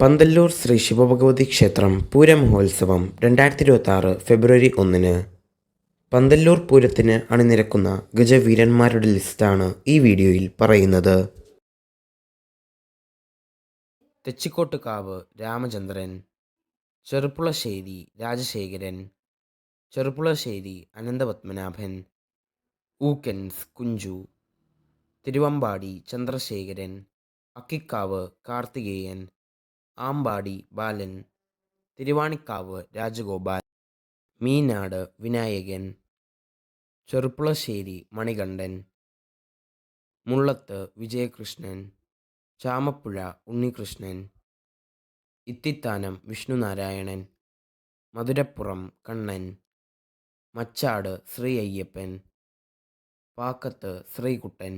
പന്തല്ലൂർ ശ്രീ ശിവഭഗവതി ക്ഷേത്രം പൂരമഹോത്സവം രണ്ടായിരത്തി ഇരുപത്തി ആറ് ഫെബ്രുവരി ഒന്നിന്. പന്തല്ലൂർ പൂരത്തിന് അണിനിരക്കുന്ന ഗജവീരന്മാരുടെ ലിസ്റ്റാണ് ഈ വീഡിയോയിൽ പറയുന്നത്. തെച്ചിക്കോട്ടുകാവ് രാമചന്ദ്രൻ ചെറുപ്പുളശ്ശേരി രാജശേഖരൻ ചെറുപ്പുളശ്ശേരി അനന്തപത്മനാഭൻ ഊക്കൻസ് കുഞ്ചു തിരുവമ്പാടി ചന്ദ്രശേഖരൻ അക്കിക്കാവ് കാർത്തികേയൻ ആമ്പാടി ബാലൻ തിരുവാണിക്കാവ് രാജഗോപാൽ മീനാട് വിനായകൻ ചെറുപ്പുളശ്ശേരി മണികണ്ഠൻ മുള്ളത്ത് വിജയകൃഷ്ണൻ ചാമപ്പുഴ ഉണ്ണികൃഷ്ണൻ ഇത്തിത്താനം വിഷ്ണുനാരായണൻ മധുരപ്പുറം കണ്ണൻ മച്ചാട് ശ്രീ അയ്യപ്പൻ പാക്കത്ത് ശ്രീകുട്ടൻ